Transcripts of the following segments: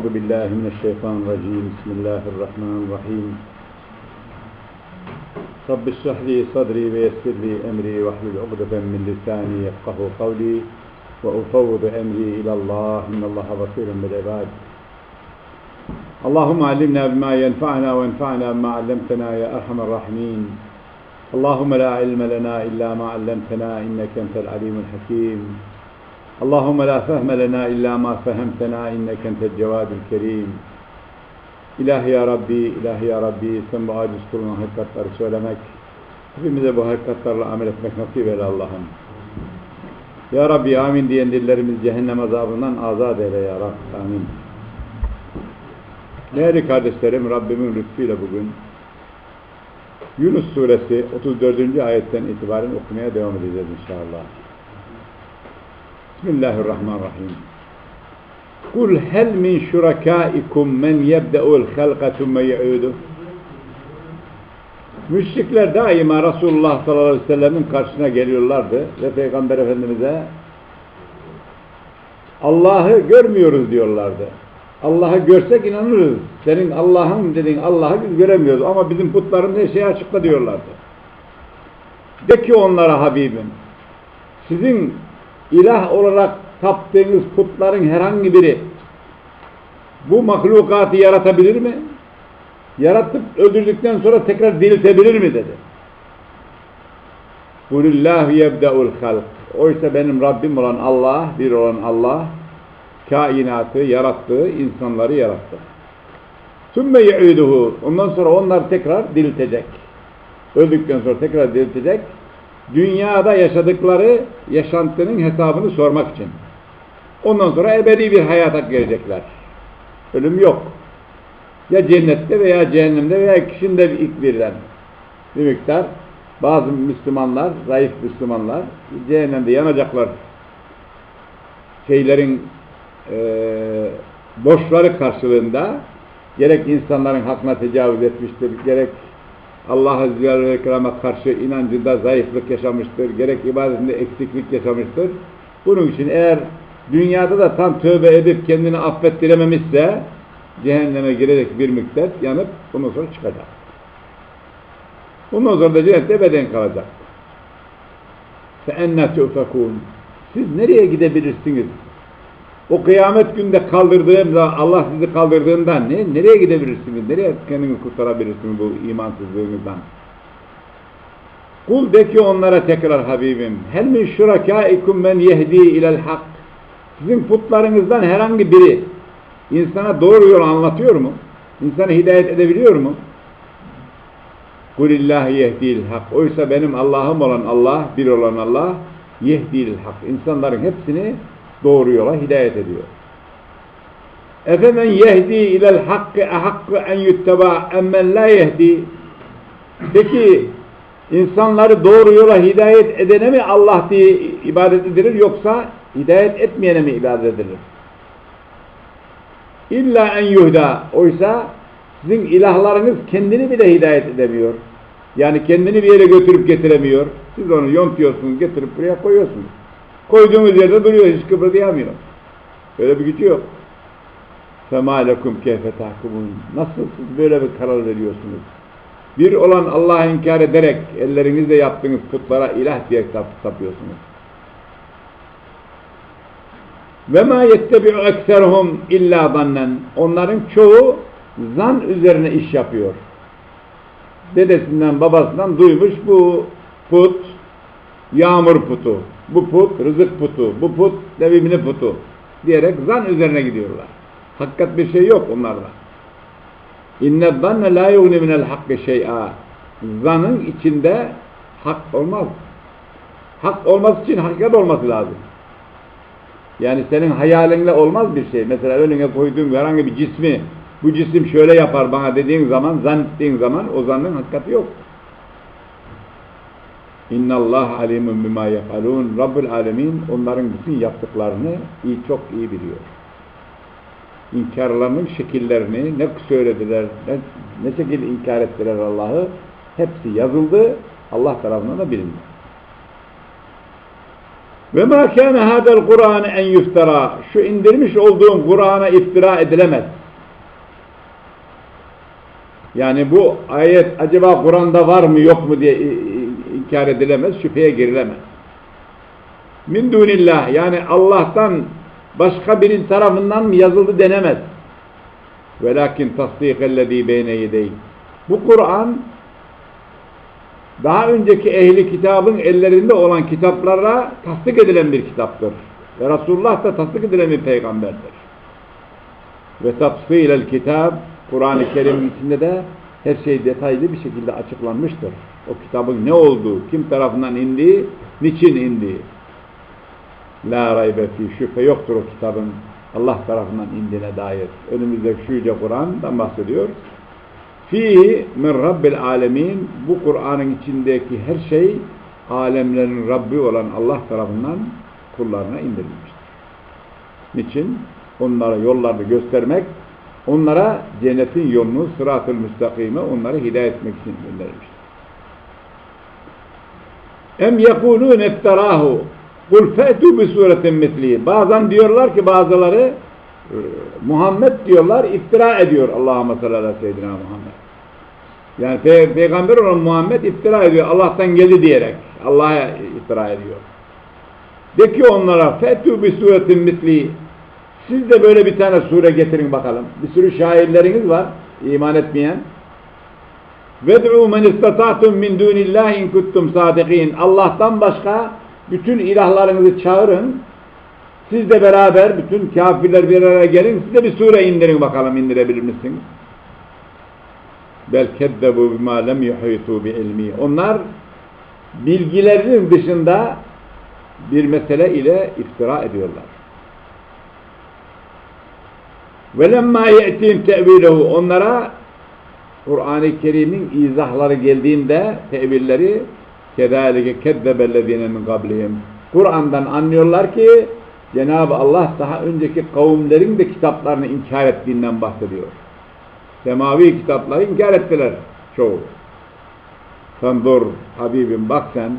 أعوذ بالله من الشيطان الرجيم. بسم الله الرحمن الرحيم. رب اشرح لي صدري ويسر لي أمري واحلل عقدة من لساني يفقه قولي وأفوض أمري إلى الله. إن الله بصير بالعباد. اللهم علمنا بما ينفعنا وانفعنا بما علمتنا يا أرحم الراحمين. اللهم لا علم لنا إلا ما علمتنا إنك أنت العليم الحكيم. اللهم لا فهم لنا إلا ما فهمتنا إنك أنت الجواد الكريم İlahi ya Rabbi, ilahi ya Rabbi sen bu aciz kuluna hakikatları söylemek, hepimize bu hakikatlarla amel etmek nasip eyle Allah'ım. Ya Rabbi amin diyen dillerimiz cehennem azabından azat eyle ya Rabbi amin. Değerli kardeşlerim Rabbimin lütfuyla bugün Yunus suresi 34. ayetten itibaren okumaya devam edeceğiz inşallah. Bismillahirrahmanirrahim. Kul hel min şurakaikum men yebde'ul halqa thumme yu'udu. Müşrikler daima Resulullah sallallahu aleyhi ve sellemin karşısına geliyorlardı ve Peygamber Efendimiz'e Allah'ı görmüyoruz diyorlardı. Allah'ı görsek inanırız. Senin Allah'ın dediğin Allah'ı biz göremiyoruz ama bizim putlarımız her şeyi açıkla diyorlardı. De ki onlara Habibim, sizin ilah olarak taptığınız putların herhangi biri bu mahlukatı yaratabilir mi? Yaratıp öldürdükten sonra tekrar diriltebilir mi dedi. Kulillahu yebde'ul halk. Oysa benim Rabbim olan Allah, bir olan Allah, kainatı yarattığı insanları yarattı. Sümme yu'iduhu. Ondan sonra onlar tekrar diriltecek. Öldükten sonra tekrar diriltecek. Dünyada yaşadıkları yaşantının hesabını sormak için. Ondan sonra ebedi bir hayata girecekler. Ölüm yok. Ya cennette veya cehennemde veya ikisinde bir ilk birden bir miktar. Bazı Müslümanlar, zayıf Müslümanlar cehennemde yanacaklar. Şeylerin e, borçları karşılığında gerek insanların hakkına tecavüz etmiştir, gerek Allah-u Ziyal ve Ekram'a karşı inancında zayıflık yaşamıştır, gerek ibadetinde eksiklik yaşamıştır. Bunun için eğer dünyada da tam tövbe edip kendini affettirememişse cehenneme girecek bir müddet yanıp ondan sonra çıkacak. Ondan sonra da cennette beden kalacak. فَاَنَّا تُؤْفَكُونَ Siz nereye gidebilirsiniz? O kıyamet günde kaldırdığımda, Allah sizi kaldırdığında ne, nereye gidebilirsiniz? Nereye kendini kurtarabilirsiniz bu imansızlığınızdan? Kul de ki onlara tekrar Habibim, hel min şurakâikum men yehdi ilel hak. Sizin putlarınızdan herhangi biri insana doğru yol anlatıyor mu? İnsanı hidayet edebiliyor mu? Kulillâhi yehdil hak. Oysa benim Allah'ım olan Allah, bir olan Allah, yehdil hak. İnsanların hepsini doğru yola hidayet ediyor. Efemen yehdi ilel hakkı ehakkı en yutteba emmen la yehdi. Peki insanları doğru yola hidayet edene mi Allah diye ibadet edilir yoksa hidayet etmeyene mi ibadet edilir? İlla en yuhda. Oysa sizin ilahlarınız kendini bile hidayet edemiyor. Yani kendini bir yere götürüp getiremiyor. Siz onu yontuyorsunuz, getirip buraya koyuyorsunuz. Koyduğumuz yerde duruyor, hiç kıpırdayamıyor. Öyle bir gücü yok. فَمَا لَكُمْ كَيْفَ تَحْكُمُونَ Nasıl siz böyle bir karar veriyorsunuz? Bir olan Allah'ı inkar ederek ellerinizle yaptığınız putlara ilah diye tapıyorsunuz. وَمَا يَتَّبِعُ اَكْسَرُهُمْ illa zannen. Onların çoğu zan üzerine iş yapıyor. Dedesinden babasından duymuş bu put yağmur putu, bu put rızık putu, bu put devimli putu diyerek zan üzerine gidiyorlar. Hakikat bir şey yok onlarda. İnne zanne la yugni minel hakkı şey'a. Zanın içinde hak olmaz. Hak olması için hakikat olması lazım. Yani senin hayalinle olmaz bir şey. Mesela önüne koyduğun herhangi bir cismi bu cisim şöyle yapar bana dediğin zaman, zannettiğin zaman o zannın hakikati yok. İnna Allah alimun bima yefalun. Rabbül alemin onların bütün yaptıklarını iyi çok iyi biliyor. İnkarlarının şekillerini ne söylediler, ne, ne şekilde inkar ettiler Allah'ı hepsi yazıldı. Allah tarafından da bilindi. Ve ma kana hadal Kur'an en yuftara. Şu indirmiş olduğum Kur'an'a iftira edilemez. Yani bu ayet acaba Kur'an'da var mı yok mu diye inkar edilemez, şüpheye girilemez. Min dunillah yani Allah'tan başka birinin tarafından mı yazıldı denemez. Velakin tasdikellezî beyne yedeyh. Bu Kur'an daha önceki ehli kitabın ellerinde olan kitaplara tasdik edilen bir kitaptır. Ve Resulullah da tasdik edilen bir peygamberdir. Ve tafsilel kitab Kur'an-ı Kerim'in içinde de her şey detaylı bir şekilde açıklanmıştır. O kitabın ne olduğu, kim tarafından indiği, niçin indiği. La raybe fi şüphe yoktur o kitabın Allah tarafından indiğine dair. Önümüzdeki şu yüce Kur'an'dan bahsediyor. Fihi min rabbil alemin bu Kur'an'ın içindeki her şey alemlerin Rabbi olan Allah tarafından kullarına indirilmiştir. Niçin? Onlara yollarını göstermek, onlara cennetin yolunu, sırat-ı müstakime onları hidayet etmek için gönderilmiştir. Em yekulûn efterahu kul fe'tu bi suretin misli. Bazen diyorlar ki bazıları e, Muhammed diyorlar iftira ediyor Allah'a salli ala seyyidina Muhammed. Yani pe peygamber olan Muhammed iftira ediyor Allah'tan geldi diyerek. Allah'a iftira ediyor. De ki onlara fetu bi suretin misli. Siz de böyle bir tane sure getirin bakalım. Bir sürü şairleriniz var iman etmeyen. Ved'u men istata'tum min dunillahi in kuntum sadikin. Allah'tan başka bütün ilahlarınızı çağırın. Siz de beraber bütün kafirler bir araya gelin. Siz de bir sure indirin bakalım indirebilir misiniz? Keddebu bima lem yuhitu bi ilmi. Onlar bilgilerinin dışında bir mesele ile iftira ediyorlar. Lemma ye'tim te'vilehu onlara Kur'an-ı Kerim'in izahları geldiğinde tevilleri kedalike kezzebellezine min qablihim. Kur'an'dan anlıyorlar ki Cenab-ı Allah daha önceki kavimlerin de kitaplarını inkar ettiğinden bahsediyor. Semavi kitapları inkar ettiler çoğu. Sandur Habibim bak sen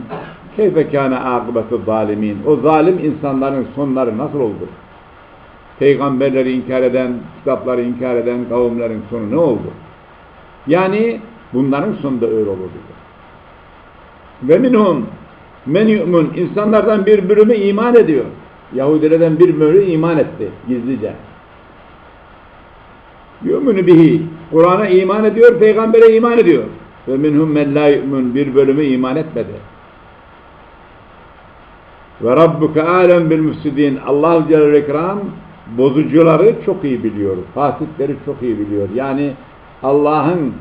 keyfe kâne akıbetü zalimin. O zalim insanların sonları nasıl oldu? Peygamberleri inkar eden, kitapları inkar eden kavimlerin sonu ne oldu? Yani bunların sonu da öyle olur diyor. Ve minhum men yu'mun insanlardan bir bölümü iman ediyor. Yahudilerden bir bölümü iman etti gizlice. Yu'minu bihi. Kur'an'a iman ediyor, peygambere iman ediyor. Ve minhum men la yu'mun bir bölümü iman etmedi. Ve rabbuke alem bil müfsidin. Allah Celle ve bozucuları çok iyi biliyor. Fasitleri çok iyi biliyor. Yani Allah'ın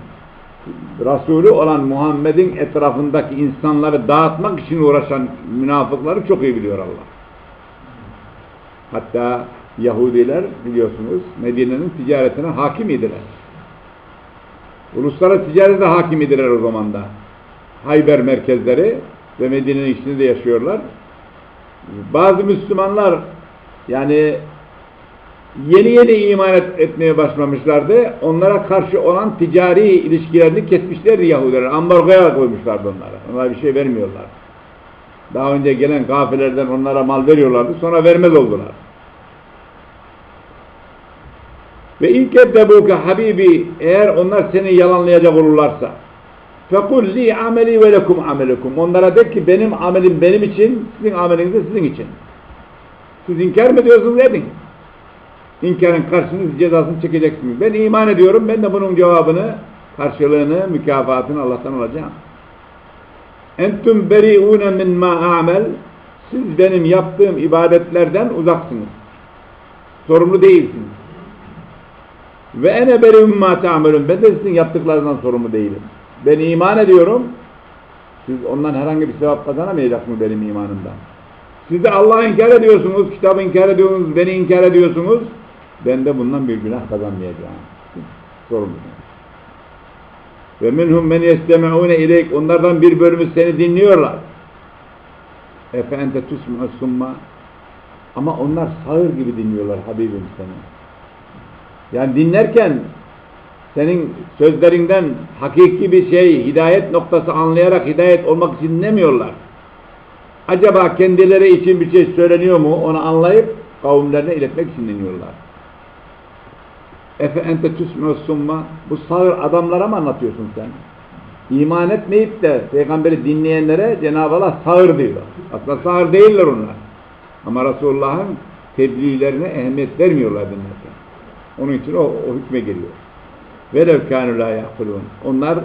Resulü olan Muhammed'in etrafındaki insanları dağıtmak için uğraşan münafıkları çok iyi biliyor Allah. Hatta Yahudiler biliyorsunuz Medine'nin ticaretine hakim idiler. Uluslararası ticarete hakim idiler o zaman da. Hayber merkezleri ve Medine'nin içinde de yaşıyorlar. Bazı Müslümanlar yani yeni yeni iman et, etmeye başlamışlardı. Onlara karşı olan ticari ilişkilerini kesmişlerdi Yahudiler. Ambargoya koymuşlardı onlara. Onlara bir şey vermiyorlar. Daha önce gelen kafilerden onlara mal veriyorlardı. Sonra vermez oldular. Ve ilk eddebuke Habibi eğer onlar seni yalanlayacak olurlarsa fekul li ameli ve lekum amelekum onlara de ki benim amelim benim için sizin ameliniz de sizin için. Siz inkar mı ediyorsunuz edin. İnkarın karşısını cezasını çekeceksiniz. Ben iman ediyorum. Ben de bunun cevabını, karşılığını, mükafatını Allah'tan alacağım. Entüm beri'une min ma a'mel siz benim yaptığım ibadetlerden uzaksınız. Sorumlu değilsiniz. Ve ene beri'un ma ta'melun ben de sizin yaptıklarından sorumlu değilim. Ben iman ediyorum. Siz ondan herhangi bir sevap kazanamayacaksınız benim imanımdan. Siz de Allah'ı inkar ediyorsunuz, kitabı inkar ediyorsunuz, beni inkar ediyorsunuz. Ben de bundan bir günah kazanmayacağım. Sorumlu. Ve minhum men yestemi'une ileyk onlardan bir bölümü seni dinliyorlar. Efe ente tusmu'u summa ama onlar sağır gibi dinliyorlar Habibim seni. Yani dinlerken senin sözlerinden hakiki bir şey, hidayet noktası anlayarak hidayet olmak için dinlemiyorlar. acaba kendileri için bir şey söyleniyor mu onu anlayıp kavimlerine iletmek için dinliyorlar. Efe ente tüsmü summa bu sağır adamlara mı anlatıyorsun sen? İman etmeyip de peygamberi dinleyenlere Cenab-ı Allah sağır diyor. Aslında sağır değiller onlar. Ama Resulullah'ın tebliğlerine ehemmiyet vermiyorlar dinlerken. Onun için o, o hükme geliyor. Velev kânü lâ yakulûn. Onlar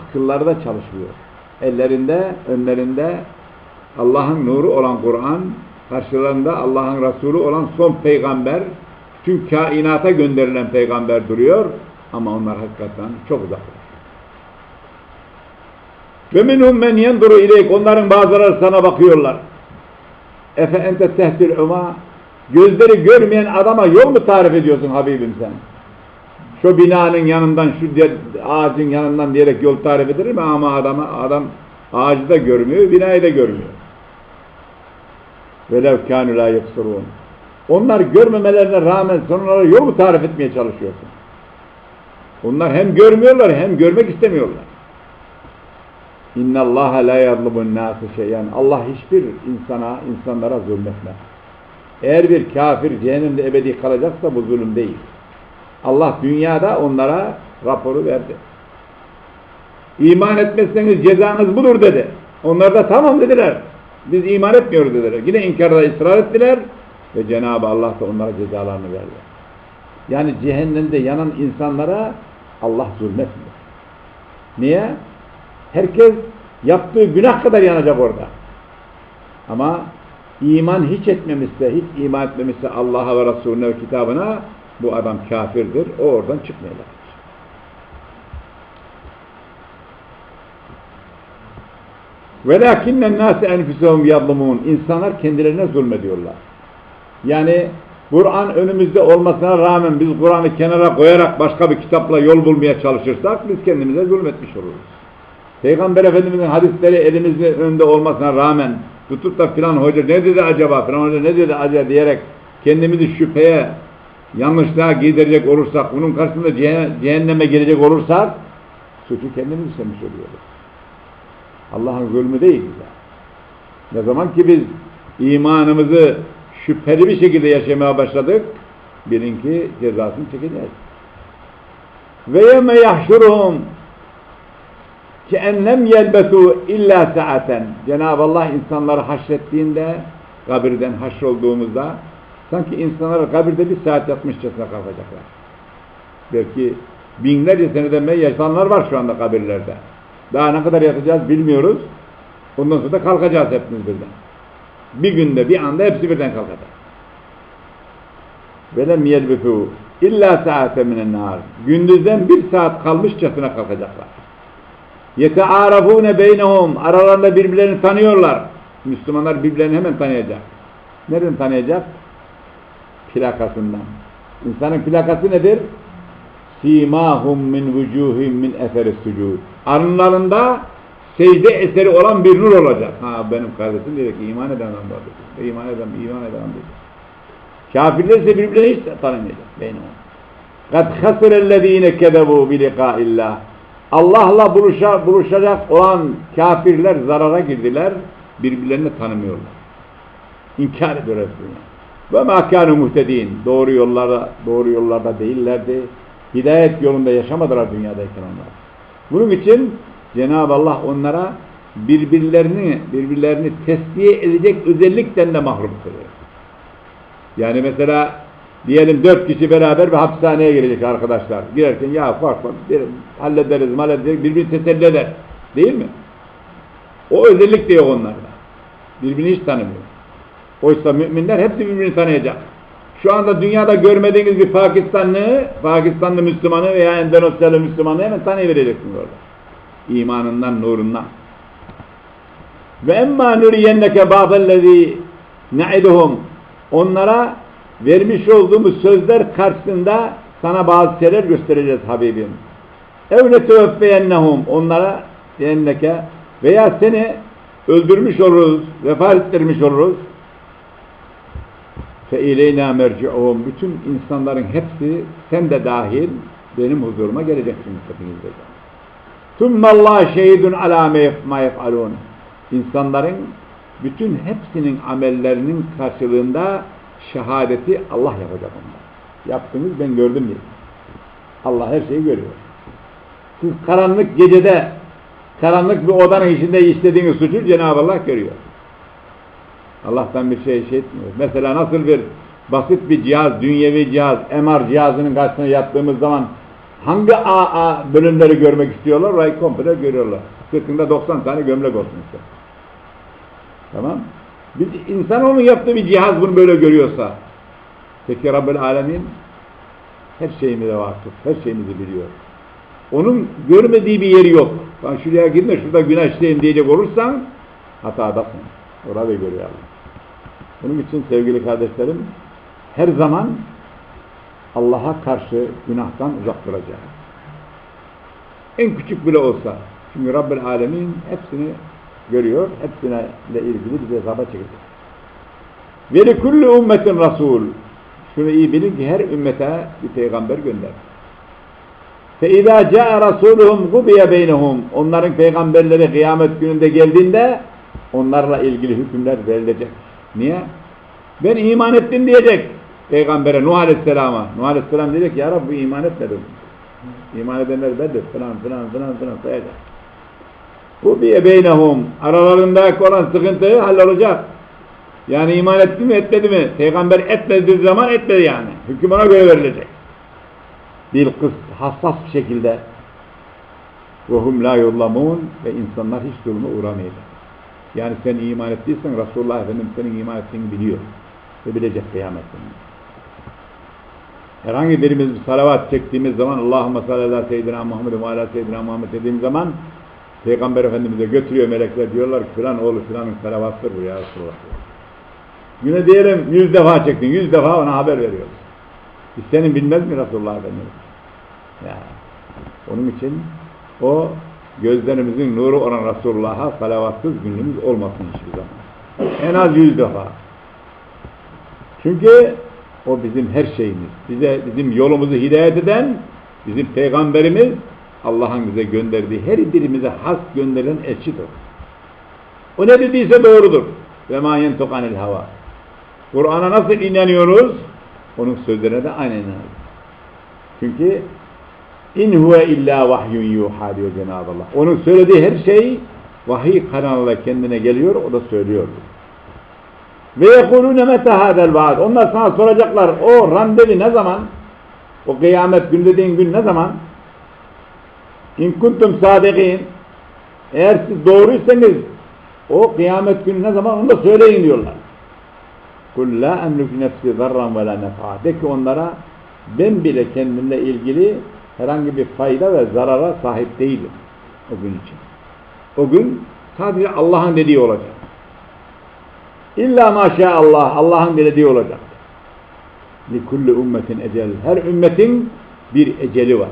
akılları da çalışmıyor. Ellerinde, önlerinde Allah'ın nuru olan Kur'an, karşılarında Allah'ın Resulü olan son peygamber, tüm kainata gönderilen peygamber duruyor ama onlar hakikaten çok uzaklar. Ve minhum men yenduru ileyk. Onların bazıları sana bakıyorlar. Efe ente tehtil uma. Gözleri görmeyen adama yol mu tarif ediyorsun Habibim sen? Şu binanın yanından, şu ağacın yanından diyerek yol tarif eder mi? Ama adama, adam ağacı da görmüyor, binayı da görmüyor. Velev kânü lâ yeksurûn. Onlar görmemelerine rağmen sen onlara yol mu tarif etmeye çalışıyorsun? Onlar hem görmüyorlar hem görmek istemiyorlar. İnna Allah la yadlubun nâsı şeyen. Allah hiçbir insana, insanlara zulmetmez. Eğer bir kafir cehennemde ebedi kalacaksa bu zulüm değil. Allah dünyada onlara raporu verdi. İman etmezseniz cezanız budur dedi. Onlar da tamam dediler. Biz iman etmiyoruz dediler. Yine inkarda ısrar ettiler ve Cenab-ı Allah da onlara cezalarını verdi. Yani cehennemde yanan insanlara Allah zulmetmiyor. Niye? Herkes yaptığı günah kadar yanacak orada. Ama iman hiç etmemişse, hiç iman etmemişse Allah'a ve Resulüne ve kitabına bu adam kafirdir. O oradan çıkmayacak. وَلَاكِنَّ النَّاسَ اَنْفِسَهُمْ يَظْلُمُونَ İnsanlar kendilerine zulmediyorlar. Yani Kur'an önümüzde olmasına rağmen biz Kur'an'ı kenara koyarak başka bir kitapla yol bulmaya çalışırsak biz kendimize zulmetmiş oluruz. Peygamber Efendimiz'in hadisleri elimizin önünde olmasına rağmen tutup da filan hoca ne dedi acaba, filan hoca ne dedi acaba diyerek kendimizi şüpheye, yanlışlığa giydirecek olursak, bunun karşısında cehe- cehenneme gelecek olursak suçu kendimiz işlemiş oluyoruz. Allah'ın zulmü değil bize. Ne zaman ki biz imanımızı şüpheli bir şekilde yaşamaya başladık, bilin ki cezasını çekeceğiz. Ve yeme yahşuruhum ki enlem yelbetu illa saaten. Cenab-ı Allah insanları haşrettiğinde, kabirden haşrolduğumuzda sanki insanlar kabirde bir saat yatmışçasına kalkacaklar. Belki binlerce seneden beri yaşayanlar var şu anda kabirlerde. Daha ne kadar yatacağız bilmiyoruz. Ondan sonra da kalkacağız hepimiz birden. Bir günde, bir anda hepsi birden kalkacak. Velem yelbetu illa saate minen. Gündüzden bir saat kalmışçasına kalkacaklar. Yetearafune beynehum. Aralarında birbirlerini tanıyorlar. Müslümanlar birbirlerini hemen tanıyacak. Nereden tanıyacak? Plakasından. İnsanın plakası nedir? Simahum min vucuhim min eseri sucud. Alınlarında secde eseri olan bir nur olacak. Ha benim kardeşim diyecek ki iman eden adam vardır. İman eden, iman eden adam diyecek. Kafirler ise birbirlerini hiç tanımayacak. Beynehum. قَدْ خَسِرَ الَّذ۪ينَ كَذَبُوا بِلِقَاءِ اللّٰهِ Allah'la buluşa, buluşacak olan kafirler zarara girdiler, birbirlerini tanımıyorlar. İnkar ediyorlar bunu. Ve mâ kânû muhtedîn. Doğru yollarda, doğru yollarda değillerdi. Hidayet yolunda yaşamadılar dünyadayken onlar. Bunun için Cenab-ı Allah onlara birbirlerini birbirlerini tesviye edecek özellikten de mahrum kılıyor. Yani mesela Diyelim dört kişi beraber bir hapishaneye girecek arkadaşlar. Girerken ya fark var, hallederiz, hallederiz, birbirini teselli eder. Değil mi? O özellik de yok onlarda. Birbirini hiç tanımıyor. Oysa müminler hepsi birbirini tanıyacak. Şu anda dünyada görmediğiniz bir Pakistanlı, Pakistanlı Müslümanı veya Endonezyalı Müslümanı hemen tanıyvereceksiniz orada. İmanından, nurundan. Ve emma nuriyenneke ba'dellezî ne'iduhum onlara vermiş olduğumuz sözler karşısında sana bazı şeyler göstereceğiz Habibim. Evle teveffeyennehum onlara diyenneke veya seni öldürmüş oluruz, vefat ettirmiş oluruz. Fe ileyna merci'uhum bütün insanların hepsi sen de dahil benim huzuruma geleceksiniz hepiniz de. Tümmallah şehidun ala ma yef'alun. İnsanların bütün hepsinin amellerinin karşılığında şehadeti Allah yapacak onlar. Yaptınız ben gördüm diye. Allah her şeyi görüyor. Siz karanlık gecede karanlık bir odanın içinde işlediğiniz suçu Cenab-ı Allah görüyor. Allah'tan bir şey şey etmiyor. Mesela nasıl bir basit bir cihaz, dünyevi cihaz, MR cihazının karşısına yattığımız zaman hangi AA bölümleri görmek istiyorlar? Orayı komple görüyorlar. Sırtında 90 tane gömlek olsun işte. Tamam. Bir insanoğlunun yaptığı bir cihaz bunu böyle görüyorsa peki Rabbel Alemin her şeyimize vakıf, her şeyimizi biliyor. Onun görmediği bir yeri yok. Ben şuraya de şurada güneşleyim diyecek olursan hatadasın. Orada görüyor Allah. Bunun için sevgili kardeşlerim her zaman Allah'a karşı günahtan uzak duracağız. En küçük bile olsa. Çünkü Rabbel Alemin hepsini görüyor. Hepsine ile ilgili bize hesaba çekecek. Ve li kulli ümmetin rasul. Şunu iyi bilin ki her ümmete bir peygamber gönder. Fe izâ câe rasûluhum gubiye. Onların peygamberleri kıyamet gününde geldiğinde onlarla ilgili hükümler verilecek. Niye? Ben iman ettim diyecek peygambere Nuh Aleyhisselam'a. Nuh Aleyhisselam diyecek ya Rabbi iman etmedim. İman edenler bedir falan filan filan filan sayacak. Bu bir ebeynehum. Aralarındaki olan sıkıntı hallolacak. Yani iman etti mi etmedi mi? Peygamber etmediği zaman etmedi yani. Hüküm ona göre verilecek. Bir kız hassas bir şekilde وَهُمْ لَا يُظْلَمُونَ ve insanlar hiç zulme uğramayacak. Yani sen iman ettiysen Resulullah Efendimiz senin iman ettiğini biliyor. Ve bilecek kıyamet günü. Herhangi birimiz bir salavat çektiğimiz zaman Allahümme salli ala seyyidina Muhammed ve ala seyyidina Muhammed dediğimiz zaman Peygamber Efendimiz'e götürüyor melekler diyorlar ki filan oğlu filanın salavattır bu ya Resulullah. Yine diyelim yüz defa çektin, yüz defa ona haber veriyoruz. Biz senin bilmez mi Resulullah Efendimiz? Ya. Onun için o gözlerimizin nuru olan Resulullah'a salavatsız günümüz olmasın hiçbir zaman. En az yüz defa. Çünkü o bizim her şeyimiz. Bize bizim yolumuzu hidayet eden bizim peygamberimiz Allah'ın bize gönderdiği her birimize has gönderilen elçidir. O ne dediyse doğrudur. Ve ma yentukanil hava. Kur'an'a nasıl inanıyoruz? Onun sözlerine de aynen inanıyoruz. Çünkü in huve illa vahyun yuha diyor Cenab-ı Allah. Onun söylediği her şey vahiy kanalıyla kendine geliyor, o da söylüyor. Ve yekulûne mete vaad. Onlar sana soracaklar, o randevu ne zaman? O kıyamet gün dediğin gün ne zaman? İn kuntum sadikin. Eğer siz doğruysanız o kıyamet günü ne zaman onu da söyleyin diyorlar. Kul la emliku nefsi zarran ve la nefa. De ki onlara ben bile kendimle ilgili herhangi bir fayda ve zarara sahip değilim o gün için. O gün sadece Allah'ın dediği olacak. İlla maşallah Allah'ın dilediği olacak. Likulli ümmetin ecel. Her ümmetin bir eceli var.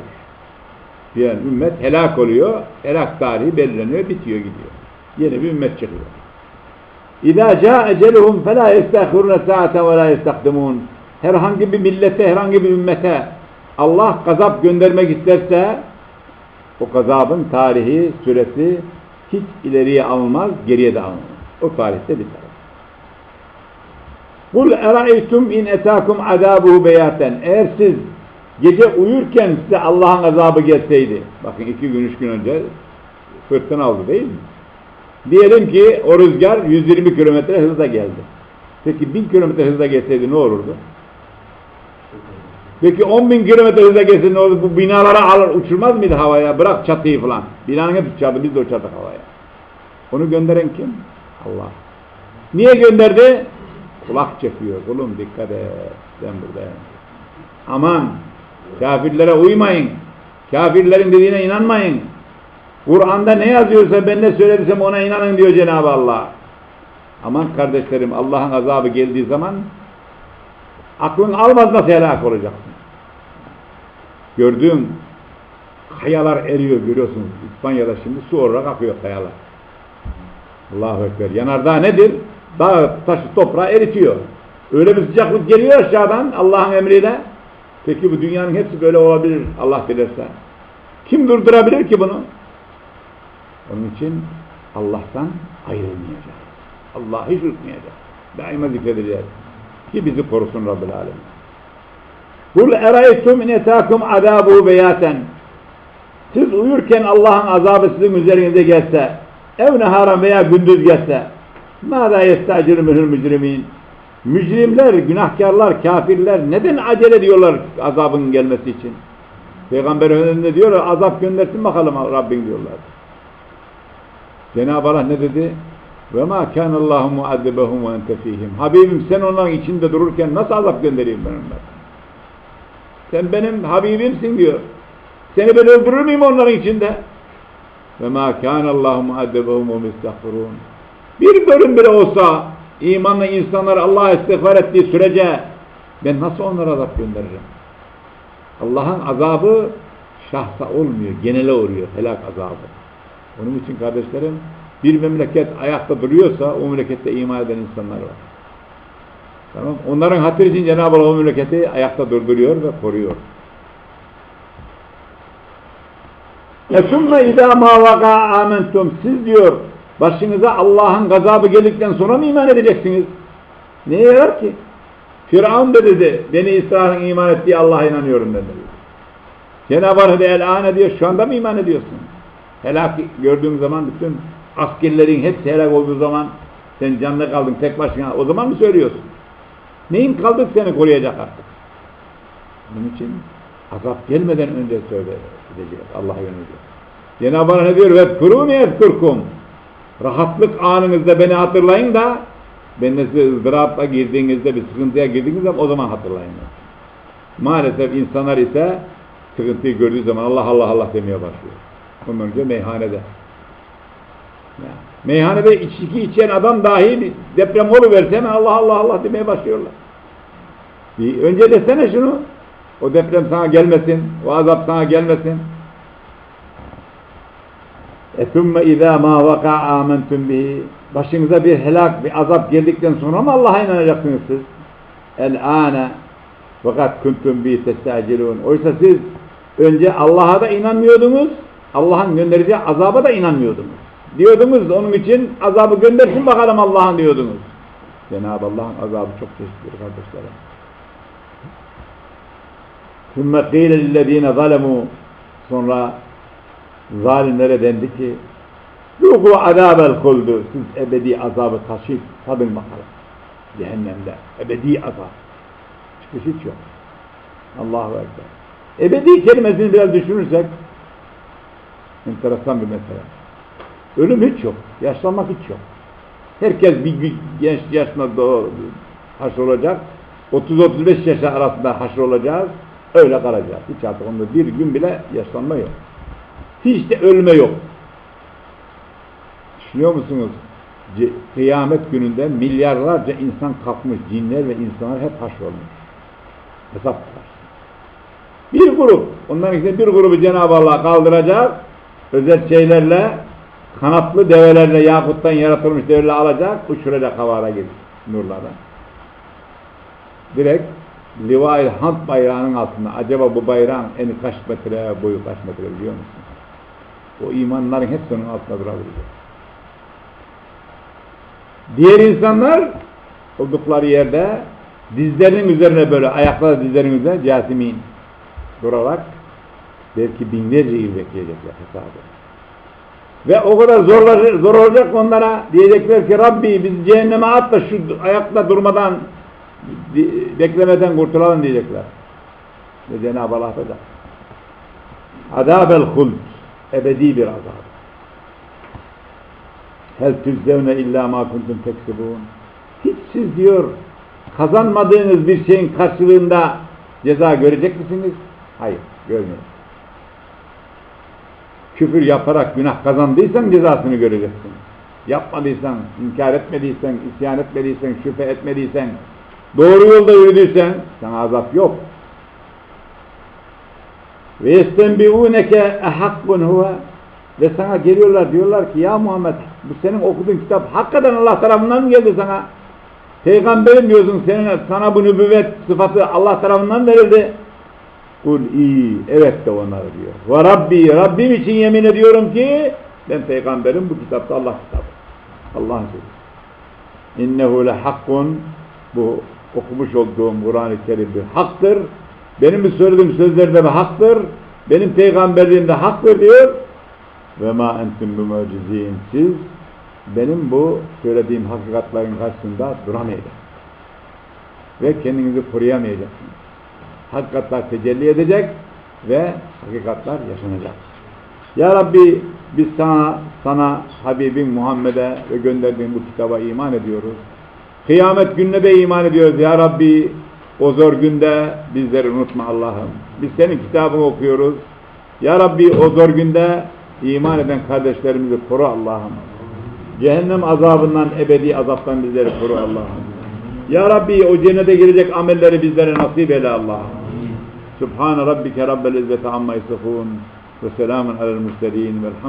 Yani ümmet helak oluyor. Helak tarihi belirleniyor, bitiyor gidiyor. Yeni bir ümmet çıkıyor. İzâ câ eceluhum felâ yestâkhirûne sâate ve lâ yestakdimûn. Herhangi bir millete, herhangi bir ümmete Allah gazap göndermek isterse o gazabın tarihi, süresi hiç ileriye alınmaz, geriye de alınmaz. O tarihte biter. Kul eraytum in etâkum azâbuhu beyaten. Eğer siz gece uyurken size Allah'ın azabı gelseydi. Bakın iki gün, üç gün önce fırtına oldu değil mi? Diyelim ki o rüzgar 120 kilometre hızla geldi. Peki 1000 kilometre hızla gelseydi ne olurdu? Peki 10 bin kilometre hızla gelseydi ne olurdu? Bu binaları alır, uçurmaz mıydı havaya? Bırak çatıyı falan. Binanın hepsi uçardı, biz de uçardık havaya. Onu gönderen kim? Allah. Niye gönderdi? Kulak çekiyor. Kulum dikkat et. Sen buradayım. Aman kafirlere uymayın. Kafirlerin dediğine inanmayın. Kur'an'da ne yazıyorsa ben ne söylediysem ona inanın diyor Cenab-ı Allah. Aman kardeşlerim Allah'ın azabı geldiği zaman aklın almaz nasıl helak olacaksın. Gördüğün kayalar eriyor görüyorsunuz. İspanya'da şimdi su olarak akıyor kayalar. Allahu Ekber. Yanardağ nedir? Dağ, taşı, toprağı eritiyor. Öyle bir sıcaklık geliyor aşağıdan Allah'ın emriyle. Peki bu dünyanın hepsi böyle olabilir Allah bilirse. Kim durdurabilir ki bunu? Onun için Allah'tan ayrılmayacağız. Allah hiç unutmayacak. Daima zikredeceğiz. Ki bizi korusun Rabbil Alemin. Kul eraytum in etâkum azâbuhu beyaten. Siz uyurken Allah'ın azabı sizin üzerinize gelse, ev neharan veya gündüz gelse, mâdâ yestâciru minhul mücrimin. Mücrimler, günahkarlar, kafirler neden acele ediyorlar azabın gelmesi için? Peygamber önünde diyorlar, azap göndersin bakalım Rabbin diyorlar. Cenab-ı Allah ne dedi? Ve ma kana Allahu muazzibahum. Habibim sen onların içinde dururken nasıl azap göndereyim ben onlara? Sen benim Habibimsin diyor. Seni ben öldürür müyüm onların içinde? Ve ma kana Allahu muazzibahum. Bir bölüm bile olsa imanlı insanlar Allah'a istiğfar ettiği sürece ben nasıl onlara azap gönderirim? Allah'ın azabı şahsa olmuyor, genele uğruyor, helak azabı. Onun için kardeşlerim, bir memleket ayakta duruyorsa o memlekette iman eden insanlar var. Tamam? Onların hatırı için Cenab-ı Allah o memleketi ayakta durduruyor ve koruyor. Esumme idâ mâ vakâ âmentum. Siz diyor, başınıza Allah'ın gazabı geldikten sonra mı iman edeceksiniz? Neye yarar ki? Firavun da dedi, Beni İsrail'in iman ettiği Allah'a inanıyorum dedi. Cenab-ı Hak de el diyor, şu anda mı iman ediyorsun? Helak gördüğün zaman bütün askerlerin hepsi helak olduğu zaman sen canlı kaldın tek başına o zaman mı söylüyorsun? Neyin kaldı seni koruyacak artık? Bunun için azap gelmeden önce söyle edeceğiz Allah'a yönelik. Cenab-ı Hak ne diyor? Ve kurûni efkurkum. Rahatlık anınızda beni hatırlayın da ben de size ızdırapla girdiğinizde bir sıkıntıya girdiğinizde o zaman hatırlayın. Maalesef insanlar ise sıkıntıyı gördüğü zaman Allah Allah Allah demeye başlıyor. Ondan önce meyhanede. Ya, meyhanede içki içen adam dahi deprem oluverse hemen Allah Allah Allah demeye başlıyorlar. Bir önce desene şunu. O deprem sana gelmesin. O azap sana gelmesin. اَثُمَّ اِذَا مَا وَقَعَ آمَنْتُمْ بِهِ Başınıza bir helak, bir azap geldikten sonra mı Allah'a inanacaksınız siz? El-âne fakat kuntum bi testacilun. Oysa siz önce Allah'a da inanmıyordunuz, Allah'ın göndereceği azaba da inanmıyordunuz. Diyordunuz onun için azabı göndersin bakalım Allah'ın diyordunuz. Cenab-ı Allah'ın azabı çok çeşitlidir kardeşlerim. ثُمَّ قِيلَ لِلَّذ۪ينَ ظَلَمُوا Sonra zalimlere dendi ki Yuhu azabel kuldu. Siz ebedi azabı taşıyıp tadın bakalım. Cehennemde. Ebedi azap. Çıkış hiç yok. Allahu Ekber. Ebedi kelimesini biraz düşünürsek enteresan bir mesele. Ölüm hiç yok. Yaşlanmak hiç yok. Herkes bir genç yaşına doğru haşr olacak. 30-35 yaş arasında haşr olacağız. Öyle kalacağız. Hiç artık onda bir gün bile yaşlanma yok. Hiç de ölme yok. Düşünüyor musunuz? Kıyamet gününde milyarlarca insan kalkmış, cinler ve insanlar hep haşrolmuş. Hesap var. Bir grup, onların içinde bir grubu Cenab-ı Allah kaldıracak, özel şeylerle, kanatlı develerle, yakuttan yaratılmış develerle alacak, uçuracak havada gibi nurlara. Direkt Livai Hamd bayrağının altında, acaba bu bayrağın eni kaç metre, boyu kaç metre biliyor musun? O imanların hepsi onun altında durabilecek. Diğer insanlar oldukları yerde dizlerinin üzerine böyle ayakları dizlerinin üzerine casimin durarak belki binlerce yıl bekleyecekler hesabı. Ve o kadar zor, zor olacak onlara diyecekler ki Rabbi biz cehenneme at da şu ayakta durmadan beklemeden kurtulalım diyecekler. Ve Cenab-ı Allah atacak. Adabel huld ebedi bir azab. Hel tüzzevne illa ma kuntum teksibun. Hiç siz diyor kazanmadığınız bir şeyin karşılığında ceza görecek misiniz? Hayır, görmüyoruz. Küfür yaparak günah kazandıysan cezasını göreceksin. Yapmadıysan, inkar etmediysen, isyan etmediysen, şüphe etmediysen, doğru yolda yürüdüysen sana azap yok. Ve yestenbi'ûneke ehakkun huve ve sana geliyorlar diyorlar ki ya Muhammed bu senin okuduğun kitap hakikaten Allah tarafından mı geldi sana? Peygamberim diyorsun senin, sana bu nübüvvet sıfatı Allah tarafından verildi. Kul iyi, evet de onları diyor. Ve Rabbi, Rabbim için yemin ediyorum ki ben peygamberim bu kitapta Allah kitabı. Allah'ın sözü. İnnehu le hakkun bu okumuş olduğum Kur'an-ı Kerim bir haktır. Benim bu söylediğim sözler de bir haktır. Benim peygamberliğim de haktır diyor. Ve ma entum bumucizin. Siz benim bu söylediğim hakikatlerin karşısında duramayacaksınız. Ve kendinizi koruyamayacaksınız. Hakikatler tecelli edecek ve hakikatler yaşanacak. Ya Rabbi biz sana, sana Habibin Muhammed'e ve gönderdiğin bu kitaba iman ediyoruz. Kıyamet gününe de iman ediyoruz. Ya Rabbi o zor günde bizleri unutma Allah'ım. Biz senin kitabını okuyoruz. Ya Rabbi o zor günde iman eden kardeşlerimizi koru Allah'ım. Cehennem azabından, ebedi azaptan bizleri koru Allah'ım. Ya Rabbi o cennete girecek amelleri bizlere nasip eyle Allah'ım. Subhan rabbike rabbel izzeti amma yasifun ve selamun alel murselin velhamdülillah.